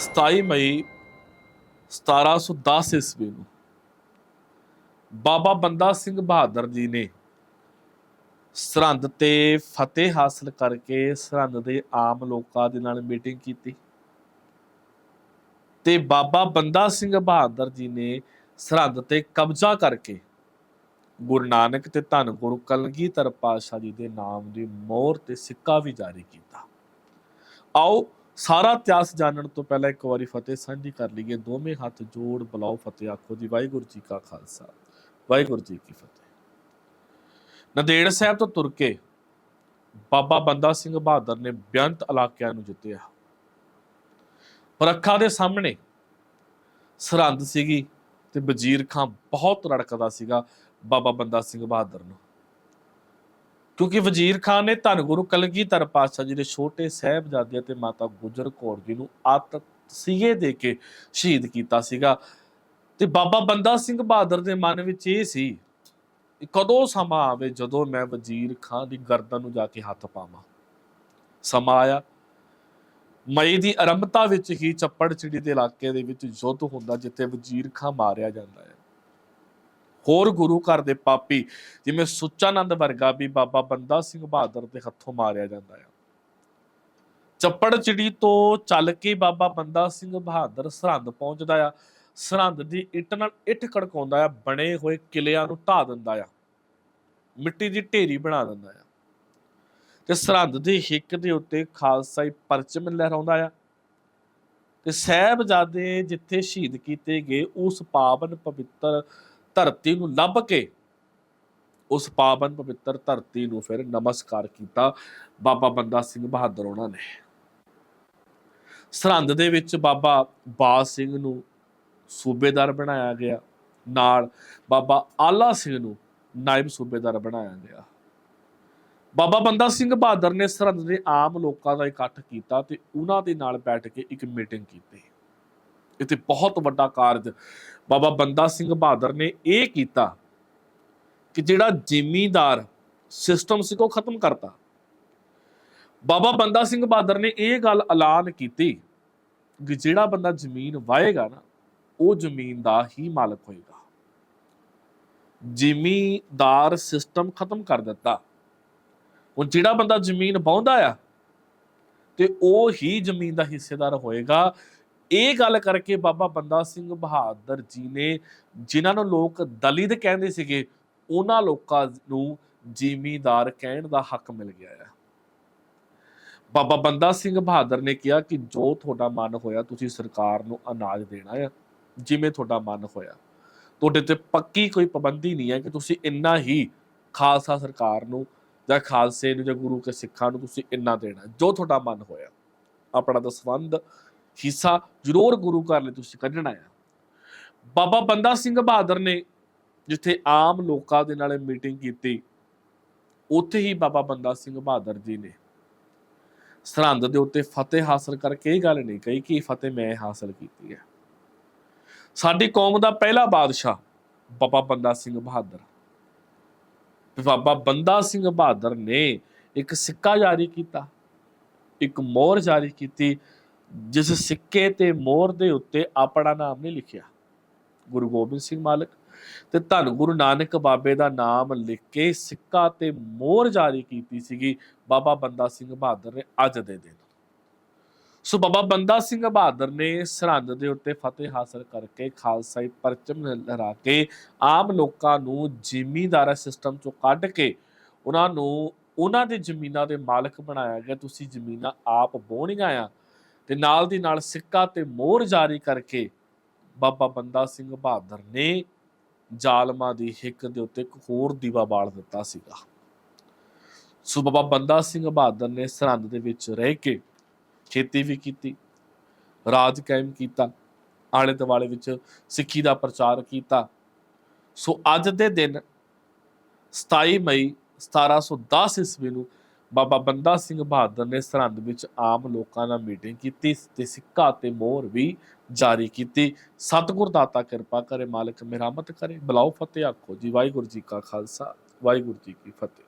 27 ਮਈ 1710 ਈਸਵੀ ਨੂੰ ਬਾਬਾ ਬੰਦਾ ਸਿੰਘ ਬਹਾਦਰ ਜੀ ਨੇ ਸਰਹੰਦ ਤੇ ਫਤਿਹ ਹਾਸਲ ਕਰਕੇ ਸਰਹੰਦ ਦੇ ਆਮ ਲੋਕਾਂ ਦੇ ਨਾਲ ਮੀਟਿੰਗ ਕੀਤੀ ਤੇ ਬਾਬਾ ਬੰਦਾ ਸਿੰਘ ਬਹਾਦਰ ਜੀ ਨੇ ਸਰਹੰਦ ਤੇ ਕਬਜ਼ਾ ਕਰਕੇ ਗੁਰੂ ਨਾਨਕ ਤੇ ਧੰਨ ਗੁਰੂ ਕਲਗੀਧਰ ਪਾਤਸ਼ਾਹ ਜੀ ਦੇ ਨਾਮ ਦੀ ਮੋਹਰ ਤੇ ਸਿੱਕਾ ਵੀ ਜਾਰੀ ਕੀਤਾ। ਆਓ ਸਾਰਾ ਇਤਿਹਾਸ ਜਾਣਨ ਤੋਂ ਪਹਿਲਾਂ ਇੱਕ ਵਾਰੀ ਫਤਿਹ ਸਾਂਝੀ ਕਰ ਲਈਏ। ਦੋਵੇਂ ਹੱਥ ਜੋੜ ਬੁਲਾਓ ਫਤਿਹ, ਆਖੋ ਜੀ, ਵਾਹਿਗੁਰੂ ਜੀ ਕਾ ਖਾਲਸਾ, ਵਾਹਿਗੁਰੂ ਜੀ ਕੀ ਫਤਿਹ। ਨੰਦੇੜ ਸਾਹਿਬ ਤੋਂ ਤੁਰ ਕੇ ਬਾਬਾ ਬੰਦਾ ਸਿੰਘ ਬਹਾਦਰ ਨੇ ਬੇਅੰਤ ਇਲਾਕਿਆਂ ਨੂੰ ਜਿੱਤਿਆ। ਪਰ ਅੱਖਾਂ ਦੇ ਸਾਹਮਣੇ ਸਰਹੰਦ ਸੀਗੀ ਤੇ ਵਜ਼ੀਰ ਖਾਂ ਬਹੁਤ ਰੜਕਦਾ ਸੀਗਾ ਬਾਬਾ ਬੰਦਾ ਸਿੰਘ ਬਹਾਦਰ ਨੂੰ। ਕਿਉਂਕਿ ਵਜ਼ੀਰ ਖਾਨ ਨੇ ਧੰਨ ਗੁਰੂ ਕਲਗੀਧਰ ਪਾਤਸ਼ਾਹ ਜੀ ਦੇ ਛੋਟੇ ਸਾਹਿਬਜ਼ਾਦੇ ਅਤੇ ਮਾਤਾ ਗੁਜਰ ਕੌਰ ਜੀ ਨੂੰ ਆਤਤ ਸੀਗੇ ਦੇ ਕੇ ਸ਼ਹੀਦ ਕੀਤਾ ਸੀਗਾ। ਤੇ ਬਾਬਾ ਬੰਦਾ ਸਿੰਘ ਬਹਾਦਰ ਦੇ ਮਨ ਵਿੱਚ ਇਹ ਸੀ ਕਦੋਂ ਸਮਾਂ ਆਵੇ ਜਦੋਂ ਮੈਂ ਵਜ਼ੀਰ ਖਾਨ ਦੀ ਗਰਦਨ ਨੂੰ ਜਾ ਕੇ ਹੱਥ ਪਾਵਾਂ। ਸਮਾਂ ਆਇਆ। ਮਈ ਦੀ ਆਰੰਭਤਾ ਵਿੱਚ ਹੀ ਚੱਪੜ ਚਿੜੀ ਦੇ ਇਲਾਕੇ ਦੇ ਵਿੱਚ ਯੁੱਧ ਹੁੰਦਾ ਜਿੱਥੇ ਵਜ਼ੀਰ ਖਾਂ ਮਾਰਿਆ ਜਾਂਦਾ ਹੈ। ਹੋਰ ਗੁਰੂ ਘਰ ਦੇ ਪਾਪੀ, ਜਿਵੇਂ ਸੁੱਚਾਨੰਦ ਵਰਗਾ ਵੀ ਬਾਬਾ ਬੰਦਾ ਸਿੰਘ ਬਹਾਦਰ ਦੇ ਹੱਥੋਂ ਮਾਰਿਆ ਜਾਂਦਾ ਹੈ ਚੱਪੜ ਚਿੜੀ ਤੋਂ ਚੱਲ ਕੇ ਬਾਬਾ ਬੰਦਾ ਸਿੰਘ ਬਹਾਦਰ ਸਰਹੰਦ ਪਹੁੰਚਦਾ ਆ। ਸਰਹੰਦ ਦੀ ਇੱਟ ਨਾਲ ਇੱਟ ਖੜਕਾਉਂਦਾ ਆ, ਬਣੇ ਹੋਏ ਕਿਲਿਆਂ ਨੂੰ ਢਾ ਦਿੰਦਾ ਆ। ਮਿੱਟੀ ਦੀ ਢੇਰੀ ਬਣਾ ਦਿੰਦਾ ਆ। ਤੇ ਸਰਹੰਦ ਦੀ ਹਿੱਕ ਦੇ ਉੱਤੇ ਖਾਲਸਾਈ ਪਰਚਮ ਲਹਿਰਾਉਂਦਾ ਆ। ਤੇ ਸਹਿਬਜ਼ਾਦੇ ਜਿੱਥੇ ਸ਼ਹੀਦ ਕੀਤੇ ਗਏ, ਉਸ ਪਾਵਨ ਪਵਿੱਤਰ ਧਰਤੀ ਨੂੰ ਲੱਭ ਕੇ ਉਸ ਪਾਵਨ ਪਵਿੱਤਰ ਧਰਤੀ ਨੂੰ ਫਿਰ ਨਮਸਕਾਰ ਕੀਤਾ। ਬਾਬਾ ਬੰਦਾ ਸਿੰਘ ਬਹਾਦਰ ਉਹਨਾਂ ਨੇ। ਸਰਹੰਦ ਦੇ ਵਿੱਚ ਬਾਬਾ ਬਾਜ ਸਿੰਘ ਨੂੰ ਸੂਬੇਦਾਰ ਬਣਾਇਆ ਗਿਆ। ਨਾਲ ਬਾਬਾ ਆਲਾ ਸਿੰਘ ਨੂੰ ਨਾਇਬ ਸੂਬੇਦਾਰ ਬਣਾਇਆ ਗਿਆ। ਬਾਬਾ ਬੰਦਾ ਸਿੰਘ ਬਹਾਦਰ ਨੇ ਸਰਹੰਦ ਦੇ ਆਮ ਲੋਕਾਂ ਦਾ ਇਕੱਠ ਕੀਤਾ ਤੇ ਉਹਨਾਂ ਦੇ ਨਾਲ ਬੈਠ ਕੇ ਇੱਕ ਮੀਟਿੰਗ ਕੀਤੀ। ਇੱਥੇ ਬਹੁਤ ਵੱਡਾ ਕਾਰਜ ਬਾਬਾ ਬੰਦਾ ਸਿੰਘ ਬਹਾਦਰ ਨੇ ਇਹ ਕੀਤਾ ਕਿ ਜਿਹੜਾ ਜ਼ਿਮੀਂਦਾਰ ਸਿਸਟਮ ਸੀ ਉਹ ਖਤਮ ਕਰਤਾ। ਬਾਬਾ ਬੰਦਾ ਸਿੰਘ ਬਹਾਦਰ ਨੇ ਇਹ ਗੱਲ ਐਲਾਨ ਕੀਤੀ ਕਿ ਜਿਹੜਾ ਬੰਦਾ ਜ਼ਮੀਨ ਵਾਹੇਗਾ ਨਾ, ਉਹ ਜ਼ਮੀਨ ਦਾ ਹੀ ਮਾਲਕ ਹੋਏਗਾ। ਜ਼ਿਮੀਂਦਾਰ ਸਿਸਟਮ ਖਤਮ ਕਰ ਦਿੱਤਾ। ਹੁਣ ਜਿਹੜਾ ਬੰਦਾ ਜ਼ਮੀਨ ਵਾਹੁੰਦਾ ਆ, ਤੇ ਉਹ ਹੀ ਜ਼ਮੀਨ ਦਾ ਹਿੱਸੇਦਾਰ ਹੋਏਗਾ ਇਹ ਗੱਲ ਕਰਕੇ ਬਾਬਾ ਬੰਦਾ ਸਿੰਘ ਬਹਾਦਰ ਜੀ ਨੇ ਜਿਨ੍ਹਾਂ ਨੂੰ ਲੋਕ ਦਲਿਤ ਕਹਿੰਦੇ ਸੀਗੇ, ਉਹਨਾਂ ਲੋਕਾਂ ਨੂੰ ਜ਼ਿਮੀਦਾਰ ਕਹਿਣ ਦਾ ਹੱਕ ਮਿਲ ਗਿਆ ਹੈ ਬਾਬਾ ਬੰਦਾ ਸਿੰਘ ਬਹਾਦਰ ਨੇ ਕਿਹਾ ਕਿ ਜੋ ਤੁਹਾਡਾ ਮਨ ਹੋਇਆ ਤੁਸੀਂ ਸਰਕਾਰ ਨੂੰ ਅਨਾਜ ਦੇਣਾ ਹੈ ਜਿਵੇਂ ਤੁਹਾਡਾ ਮਨ ਹੋਇਆ। ਤੁਹਾਡੇ ਤੇ ਪੱਕੀ ਕੋਈ ਪਾਬੰਦੀ ਨਹੀਂ ਹੈ ਕਿ ਤੁਸੀਂ ਇੰਨਾ ਹੀ ਖਾਲਸਾ ਸਰਕਾਰ ਨੂੰ ਜਾਂ ਖਾਲਸੇ ਨੂੰ ਜਾਂ ਗੁਰੂ ਕੇ ਸਿੱਖਾਂ ਨੂੰ ਤੁਸੀਂ ਇੰਨਾ ਦੇਣਾ, ਜੋ ਤੁਹਾਡਾ ਮਨ ਹੋਇਆ। ਆਪਣਾ ਦਸਵੰਦ ਹਿੱਸਾ ਜ਼ਰੂਰ ਗੁਰੂ ਘਰ ਲਈ ਤੁਸੀਂ ਕੱਢਣਾ ਹੈ ਬਾਬਾ ਬੰਦਾ ਸਿੰਘ ਬਹਾਦਰ ਨੇ ਜਿੱਥੇ ਆਮ ਲੋਕਾਂ ਦੇ ਨਾਲ ਮੀਟਿੰਗ ਕੀਤੀ, ਉੱਥੇ ਹੀ ਬਾਬਾ ਬੰਦਾ ਸਿੰਘ ਬਹਾਦਰ ਜੀ ਨੇ ਸਰਹੰਦ ਦੇ ਉੱਤੇ ਫਤਿਹ ਹਾਸਲ ਕਰਕੇ ਇਹ ਗੱਲ ਨਹੀਂ ਕਹੀ ਕਿ ਫਤਿਹ ਮੈਂ ਹਾਸਲ ਕੀਤੀ ਹੈ। ਸਾਡੀ ਕੌਮ ਦਾ ਪਹਿਲਾ ਬਾਦਸ਼ਾਹ ਬਾਬਾ ਬੰਦਾ ਸਿੰਘ ਬਹਾਦਰ। ਬਾਬਾ ਬੰਦਾ ਸਿੰਘ ਬਹਾਦਰ ਨੇ ਇੱਕ ਸਿੱਕਾ ਜਾਰੀ ਕੀਤਾ, ਇੱਕ ਮੋਹਰ ਜਾਰੀ ਕੀਤੀ ਜਿਸ ਸਿੱਕੇ ਤੇ ਮੋਹਰ ਦੇ ਉੱਤੇ ਆਪਣਾ ਨਾਮ ਨਹੀਂ ਲਿਖਿਆ। ਗੁਰੂ ਗੋਬਿੰਦ ਸਿੰਘ ਮਾਲਕ ਤੇ ਧੰਨ ਗੁਰੂ ਨਾਨਕ ਬਾਬੇ ਦਾ ਨਾਮ ਲਿਖ ਕੇ ਸਿੱਕਾ ਤੇ ਮੋਹਰ ਜਾਰੀ ਕੀਤੀ ਸੀਗੀ। ਬਾਬਾ ਬੰਦਾ ਸਿੰਘ ਬਹਾਦਰ ਨੇ ਅੱਜ ਦੇ ਦਿਨ। ਸੋ ਬਾਬਾ ਬੰਦਾ ਸਿੰਘ ਬਹਾਦਰ ਨੇ ਸਰਹੰਦ ਦੇ ਉੱਤੇ ਫਤਿਹ ਹਾਸਲ ਕਰਕੇ ਖਾਲਸਾਈ ਪਰਚਮ ਲਹਿਰਾ ਕੇ ਆਮ ਲੋਕਾਂ ਨੂੰ ਜ਼ਿਮੀਂਦਾਰਾ ਸਿਸਟਮ ਚੋਂ ਕੱਢ ਕੇ ਉਹਨਾਂ ਨੂੰ, ਉਹਨਾਂ ਦੇ ਜ਼ਮੀਨਾਂ ਦੇ ਮਾਲਕ ਬਣਾਇਆ ਗਿਆ। ਤੁਸੀਂ ਜ਼ਮੀਨਾਂ ਆਪ ਬੋਣੀਆਂ ਆ। ਤੇ ਨਾਲ ਦੀ ਨਾਲ ਸਿੱਕਾ ਤੇ ਮੋਹਰ ਜਾਰੀ ਕਰਕੇ ਬਾਬਾ ਬੰਦਾ ਸਿੰਘ ਬਹਾਦਰ ਨੇ ਜ਼ਾਲਮਾਂ ਦੀ ਹਿੱਕ ਦੇ ਉੱਤੇ ਇੱਕ ਹੋਰ ਦੀਵਾ ਬਾਲ ਦਿੱਤਾ ਸੀਗਾ। ਸੋ ਬਾਬਾ ਬੰਦਾ ਸਿੰਘ ਬਹਾਦਰ ਨੇ ਸਰਹੰਦ ਦੇ ਵਿੱਚ ਰਹਿ ਕੇ ਖੇਤੀ ਵੀ ਕੀਤੀ, ਰਾਜ ਕਾਇਮ ਕੀਤਾ, ਆਲੇ ਦੁਆਲੇ ਵਿੱਚ ਸਿੱਖੀ ਦਾ ਪ੍ਰਚਾਰ ਕੀਤਾ। ਸੋ ਅੱਜ ਦੇ ਦਿਨ 27 ਮਈ 1710 ਈਸਵੀ ਨੂੰ ਬਾਬਾ ਬੰਦਾ ਸਿੰਘ ਬਹਾਦਰ ਨੇ ਸਰਹੰਦ ਵਿੱਚ ਆਮ ਲੋਕਾਂ ਨਾਲ ਮੀਟਿੰਗ ਕੀਤੀ ਤੇ ਸਿੱਕਾ ਤੇ ਮੋਹਰ ਵੀ ਜਾਰੀ ਕੀਤੀ। ਸਤਿਗੁਰ ਦਾਤਾ ਕਿਰਪਾ ਕਰੇ, ਮਾਲਕ ਮਿਹਰਮਤ ਕਰੇ। ਬਲਾਓ ਫਤਿਹ ਆਖੋ ਜੀ। ਵਾਹਿਗੁਰੂ ਜੀ ਕਾ ਖਾਲਸਾ, ਵਾਹਿਗੁਰੂ ਜੀ ਕੀ ਫਤਿਹ।